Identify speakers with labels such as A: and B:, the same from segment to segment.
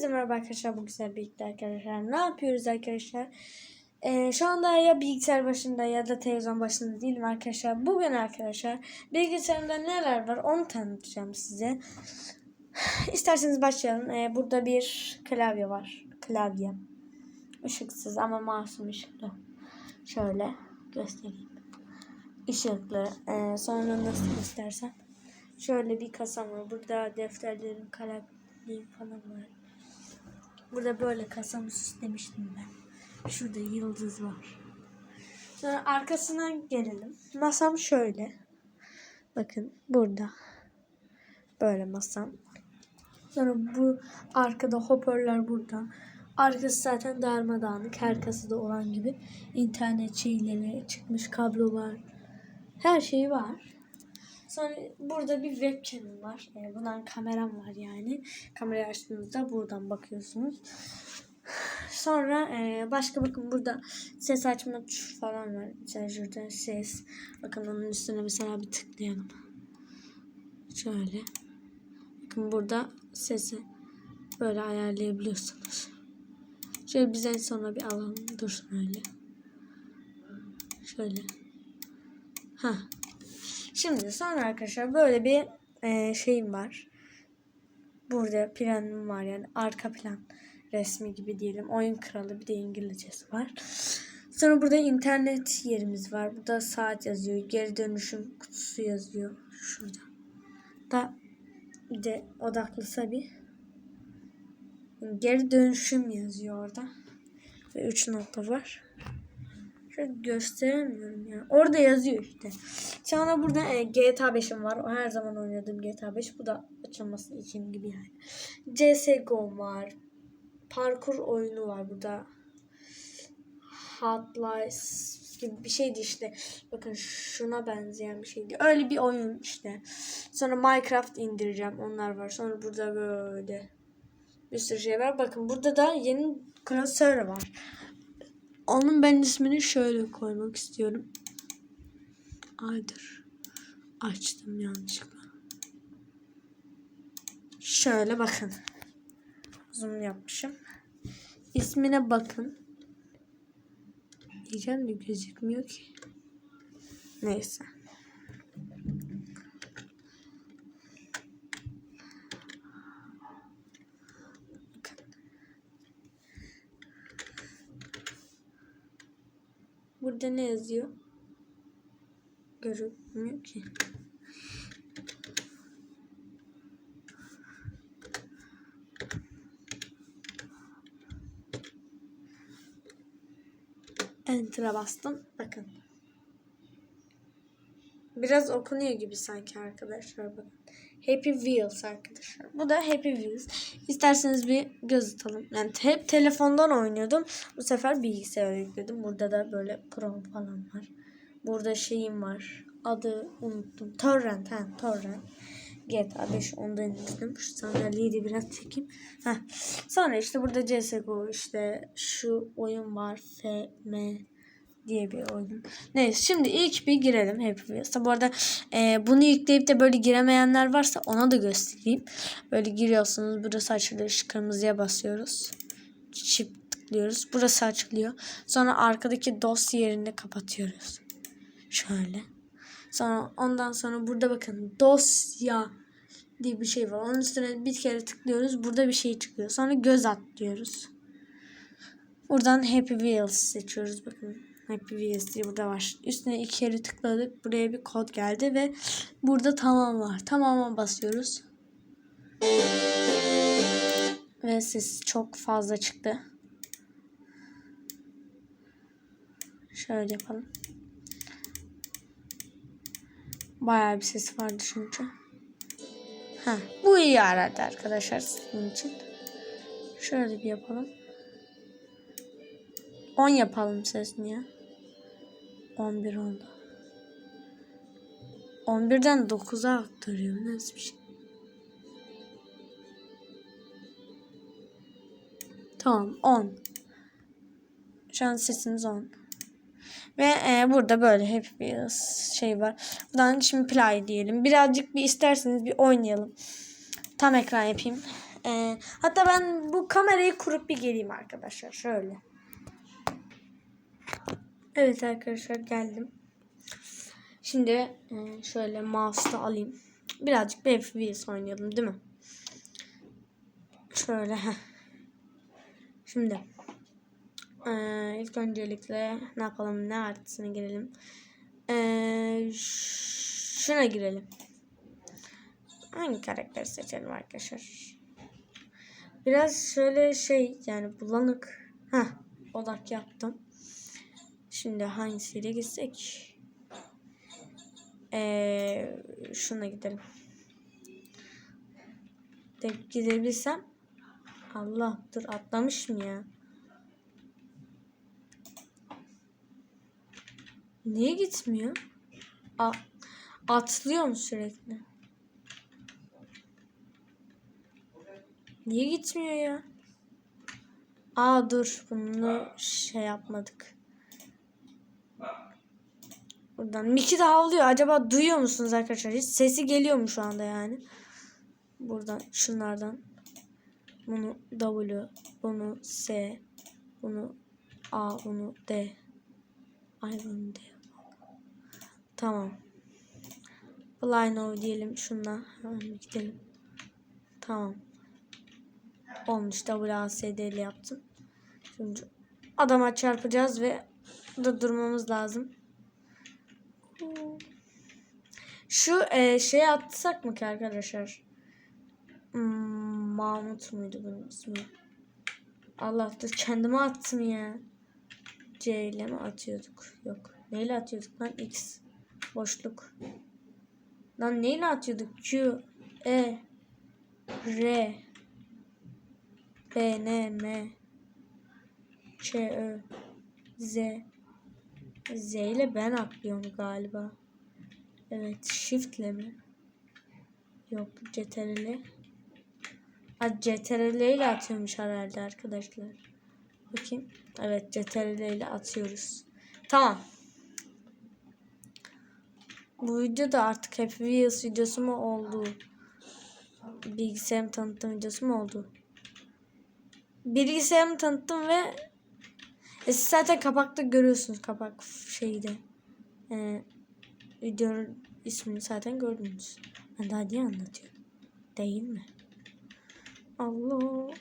A: Hepinize merhaba arkadaşlar. Bu güzel birlikte arkadaşlar. Ne yapıyoruz arkadaşlar? Ee, şu anda ya bilgisayar başında ya da televizyon başında değilim arkadaşlar. Bugün arkadaşlar bilgisayarımda neler var onu tanıtacağım size. İsterseniz başlayalım. Ee, burada bir klavye var. Klavye. Işıksız ama masum ışıklı. Şöyle göstereyim. Işıklı. Ee, sonra nasıl istersen. Şöyle bir kasam var. Burada defterlerim, kalemlerim falan var. Burada böyle kasamı süslemiştim ben. Şurada yıldız var. Sonra arkasına gelelim. Masam şöyle. Bakın burada. Böyle masam. Sonra bu arkada hoparlör burada. Arkası zaten darmadağınık. Arkası da olan gibi. internet şeyleri çıkmış kablolar. Her şey var. Sonra burada bir webcam'im var. Ee, bundan kameram var yani. Kamerayı açtığınızda buradan bakıyorsunuz. Sonra e, başka bakın burada ses açma tuşu falan var. Şurada ses. Bakın onun üstüne mesela bir tıklayalım. Şöyle. Bakın burada sesi böyle ayarlayabiliyorsunuz. Şöyle biz en sona bir alalım. Dursun öyle. Şöyle. Ha. Şimdi sonra arkadaşlar böyle bir e, şeyim var. Burada planım var yani arka plan resmi gibi diyelim. Oyun kralı bir de İngilizcesi var. Sonra burada internet yerimiz var. Burada saat yazıyor. Geri dönüşüm kutusu yazıyor. Şurada. Da bir de odaklısa bir geri dönüşüm yazıyor orada. Ve 3 nokta var. Şöyle gösteremiyorum ya. Orada yazıyor işte. Sonra burada e, GTA 5'im var. O her zaman oynadığım GTA 5. Bu da açılması için gibi yani. CSGO var. Parkur oyunu var burada. Hot Lies gibi bir şeydi işte. Bakın şuna benzeyen bir şeydi. Öyle bir oyun işte. Sonra Minecraft indireceğim. Onlar var. Sonra burada böyle bir sürü şey var. Bakın burada da yeni klasör var. Onun ben ismini şöyle koymak istiyorum. Aydır. Açtım yanlışlıkla. Şöyle bakın. Zoom yapmışım. İsmine bakın. Diyeceğim de gözükmüyor ki. Neyse. Burada ne yazıyor? Görünmüyor ki. Enter'a bastım. Bakın. Biraz okunuyor gibi sanki arkadaşlar. Bakın. Happy Wheels arkadaşlar. Bu da Happy Wheels. İsterseniz bir göz atalım. Yani hep telefondan oynuyordum. Bu sefer bilgisayara yükledim. Burada da böyle Chrome falan var. Burada şeyim var. Adı unuttum. Torrent. Ha, Torrent. GTA 5 ondan indirdim. Şu sandalyeyi de biraz çekeyim. Heh. Sonra işte burada CSGO işte şu oyun var. FM diye bir oyun. Neyse şimdi ilk bir girelim hepimiz. Bu arada e, bunu yükleyip de böyle giremeyenler varsa ona da göstereyim. Böyle giriyorsunuz. Burası açılıyor. Kırmızıya basıyoruz. Çip tıklıyoruz. Burası açılıyor. Sonra arkadaki dosya yerini kapatıyoruz. Şöyle. Sonra ondan sonra burada bakın dosya diye bir şey var. Onun üstüne bir kere tıklıyoruz. Burada bir şey çıkıyor. Sonra göz at diyoruz. Buradan Happy Wheels seçiyoruz. Bakın Happy diye burada var. Üstüne iki kere tıkladık. Buraya bir kod geldi ve burada tamam var. Tamama basıyoruz. Ve ses çok fazla çıktı. Şöyle yapalım. Bayağı bir ses vardı çünkü. Ha, bu iyi aradı arkadaşlar sizin için. Şöyle bir yapalım. 10 yapalım sesini ya. 11 oldu. 11'den 9'a aktarıyor. Nasıl bir şey? Tamam 10. Şu an sesimiz 10. Ve e, burada böyle hep bir şey var. Buradan şimdi play diyelim. Birazcık bir isterseniz bir oynayalım. Tam ekran yapayım. Ee, hatta ben bu kamerayı kurup bir geleyim arkadaşlar. Şöyle. Evet arkadaşlar geldim. Şimdi e, şöyle mouse'u alayım. Birazcık bir FPS oynayalım değil mi? Şöyle. Şimdi. Ee, ilk öncelikle ne yapalım? Ne haritasına girelim? Ş- şuna girelim. Hangi karakteri seçelim arkadaşlar? Biraz şöyle şey yani bulanık. Heh, odak yaptım. Şimdi hangisiyle gitsek? Ee, şuna gidelim. De gidebilsem. Allah dur atlamış mı ya? Niye gitmiyor? A atlıyor mu sürekli? Niye gitmiyor ya? Aa dur bunu şey yapmadık. Buradan Miki de havlıyor. Acaba duyuyor musunuz arkadaşlar? Hiç sesi geliyor mu şu anda yani? Buradan şunlardan. Bunu W, bunu S, bunu A, bunu D. Ay bunu D. Tamam. Fly now diyelim şundan. Hemen gidelim. Tamam. Olmuş WASD ile yaptım. Şimdi adama çarpacağız ve da durmamız lazım. Şu e, şeye atsak mı ki arkadaşlar? Hmm, Mahmut muydu bunun ismi? Allah dur kendime attım ya. C ile mi atıyorduk? Yok. Neyle atıyorduk lan? X. Boşluk. Lan neyle atıyorduk? Q, E, R, B, N, M, Ç, Ö, Z. Z ile ben atlıyorum galiba. Evet. Shift ile mi? Yok. CTRL. Ha CTRL ile atıyormuş herhalde arkadaşlar. Bakayım. Evet CTRL ile atıyoruz. Tamam. Bu video da artık Happy Wheels videosu mu oldu? Bilgisayarım tanıttım videosu mu oldu? Bilgisayarımı tanıttım ve e siz zaten kapakta görüyorsunuz kapak şeyde. Ee, videonun ismini zaten gördünüz. Ben daha diye anlatıyorum. Değil mi? Allah.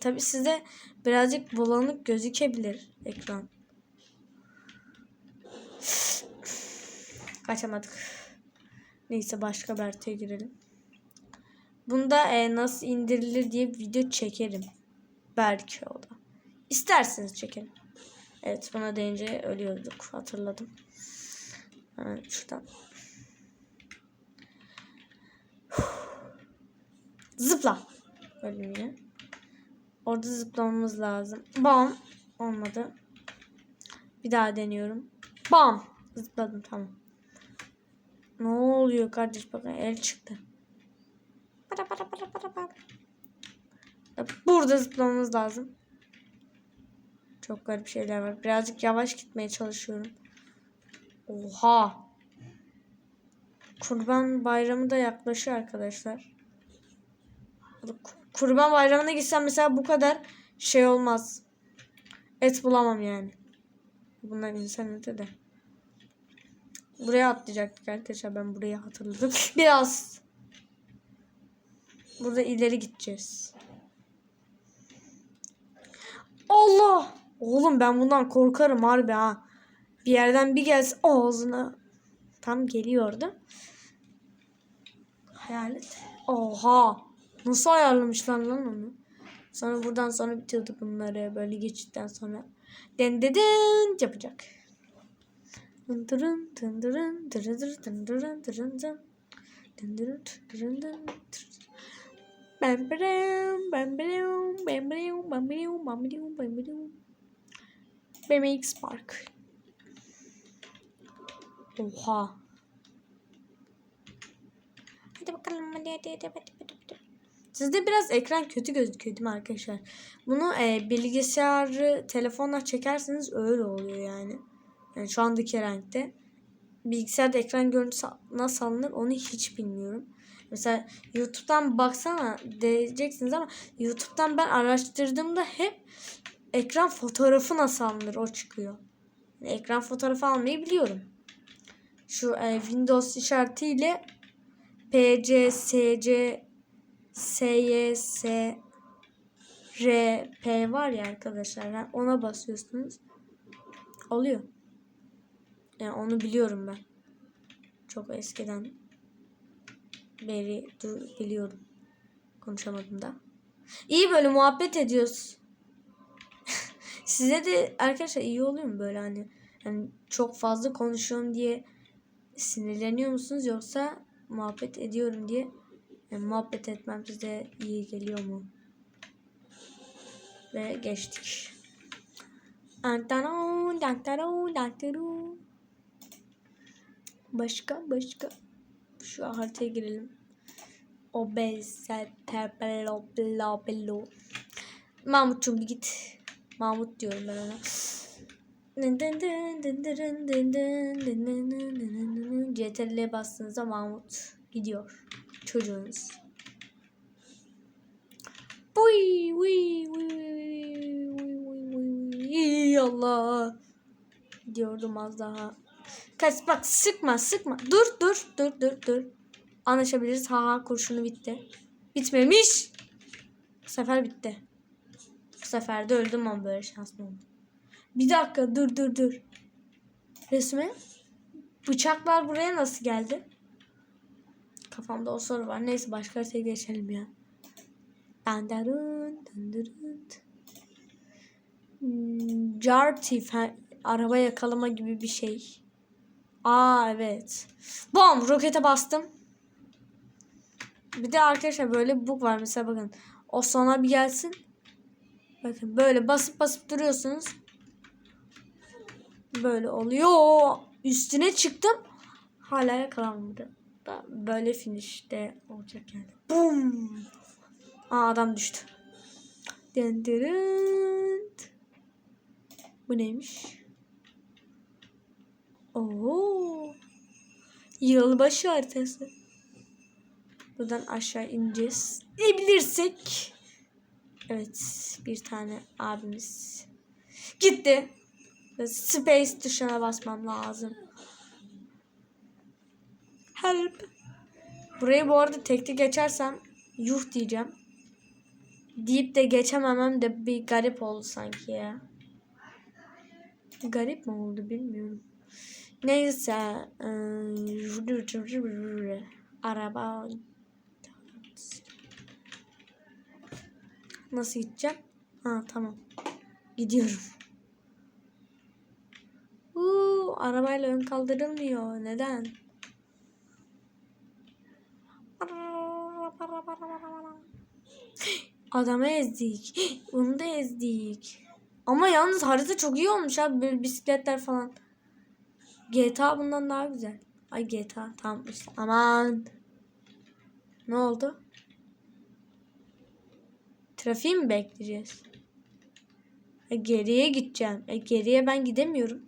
A: Tabi size birazcık bulanık gözükebilir ekran. Kaçamadık. Neyse başka bir haritaya girelim. Bunda e, nasıl indirilir diye bir video çekerim. Belki o da. İsterseniz çekelim. Evet buna deyince ölüyorduk. Hatırladım. Hemen şuradan. Zıpla. Öldüm yine. Orada zıplamamız lazım. Bam. Olmadı. Bir daha deniyorum. Bam. Zıpladım tamam. Ne oluyor kardeş bakın el çıktı. Para para para para para. Burada zıplamamız lazım. Çok garip şeyler var. Birazcık yavaş gitmeye çalışıyorum. Oha. Kurban bayramı da yaklaşıyor arkadaşlar. Kurban bayramına gitsem mesela bu kadar şey olmaz. Et bulamam yani. Bunlar insan eti de. Buraya atlayacaktık arkadaşlar. Ben burayı hatırladım. Biraz. Burada ileri gideceğiz. Allah! Oğlum ben bundan korkarım harbi ha. Bir yerden bir gelse ağzına. Tam geliyordu. Hayalet. Oha! Nasıl ayarlamışlar lan onu? Sonra buradan sonra bitiyordu bunları böyle geçitten sonra. Den den yapacak. Dındırın dındırın dırıdır dındırın dırın dın. Dındırın dırın dın. Bam bam bam bam bam bam bam bam bam bam bam BMX Park. Oha. Hadi bakalım hadi hadi hadi hadi hadi. hadi. Sizde biraz ekran kötü gözüküyor değil mi arkadaşlar? Bunu e, bilgisayarı telefonla çekerseniz öyle oluyor yani. Yani şu andaki renkte. Bilgisayarda ekran görüntüsü nasıl alınır onu hiç bilmiyorum. Mesela YouTube'dan baksana diyeceksiniz ama YouTube'dan ben araştırdığımda hep ekran fotoğrafı nasıl alınır o çıkıyor. Ekran fotoğrafı almayı biliyorum. Şu e, Windows işaretiyle PC, SC, SY, S, R, P var ya arkadaşlar. Yani ona basıyorsunuz. Oluyor. Yani onu biliyorum ben. Çok eskiden beri biliyorum. Konuşamadım da. İyi böyle muhabbet ediyoruz. Size de arkadaşlar iyi oluyor mu böyle hani? hani çok fazla konuşuyorum diye sinirleniyor musunuz yoksa muhabbet ediyorum diye yani muhabbet etmem size iyi geliyor mu? Ve geçtik. Antaro, dantaro, dantaro. Başka başka. Şu haritaya girelim. Obezite blo blo blo. Mahmut'cum bir git. Mahmut diyorum ben ona. CTRL'ye bastığınızda Mahmut gidiyor. Çocuğunuz. Uy Allah. Diyordum az daha. Kaç bak sıkma sıkma. Dur dur dur dur dur. Anlaşabiliriz. Ha ha kurşunu bitti. Bitmemiş. Bu sefer bitti. Sefer de öldüm ama böyle şanslı oldu. Bir dakika dur dur dur. Resmen bıçaklar buraya nasıl geldi? Kafamda o soru var. Neyse başka haritaya geçelim ya. Dandarun, dandırın. Hmm, Jar thief, ha, araba yakalama gibi bir şey. Aa evet. Bom rokete bastım. Bir de arkadaşlar böyle bir bug var mesela bakın. O sona bir gelsin. Bakın böyle basıp basıp duruyorsunuz. Böyle oluyor. Üstüne çıktım. Hala yakalanmadı. Da Böyle finish'te olacak yani. Bum. Aa adam düştü. Dendırın. Bu neymiş? Oo. Yılbaşı haritası. Buradan aşağı ineceğiz. İnebilirsek. Evet. Bir tane abimiz. Gitti. Space tuşuna basmam lazım. Help. Burayı bu arada tekli geçersem yuh diyeceğim. Deyip de geçememem de bir garip oldu sanki ya. Garip mi oldu bilmiyorum. Neyse. eee, Araba. Nasıl gideceğim? Ha tamam. Gidiyorum. Uuu, arabayla ön kaldırılmıyor. Neden? Adamı ezdik. Onu da ezdik. Ama yalnız harita çok iyi olmuş abi. Böyle bisikletler falan. GTA bundan daha güzel. Ay GTA tamam işte. Aman. Ne oldu? Trafiği mi bekleyeceğiz? E, geriye gideceğim. E, geriye ben gidemiyorum.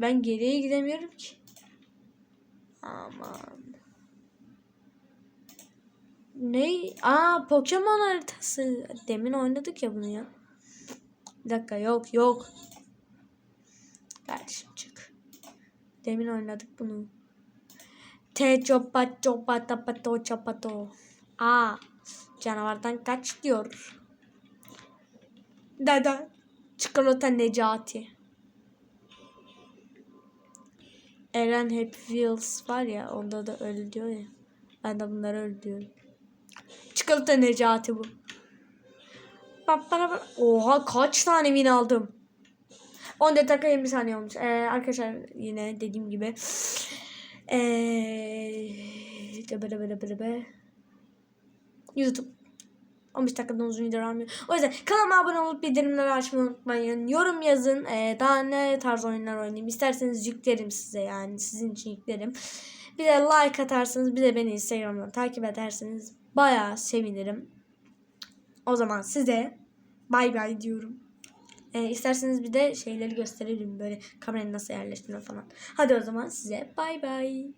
A: Ben geriye gidemiyorum ki. Aman. Ne? Aa Pokemon haritası. Demin oynadık ya bunu ya. Bir dakika yok yok. Kardeşim çık. Demin oynadık bunu. Te çopat çopata pato çapato. Aa canavardan kaç diyor. Dada. Çikolata Necati. Eren Happy Wheels var ya onda da öyle diyor ya. Ben de bunları öyle diyorum. Çikolata Necati bu. Oha kaç tane win aldım. 14 dakika 20 saniye olmuş. Ee, arkadaşlar yine dediğim gibi. Ee. YouTube. 15 dakikadan uzun video almıyor. O yüzden kanalıma abone olup bildirimleri açmayı unutmayın. Yorum yazın. Ee, daha ne tarz oyunlar oynayayım. İsterseniz yüklerim size yani. Sizin için yüklerim. Bir de like atarsanız bir de beni Instagram'dan takip ederseniz bayağı sevinirim. O zaman size bay bay diyorum. E, isterseniz bir de şeyleri gösterelim böyle kamerayı nasıl yerleştirme falan. Hadi o zaman size bay bay.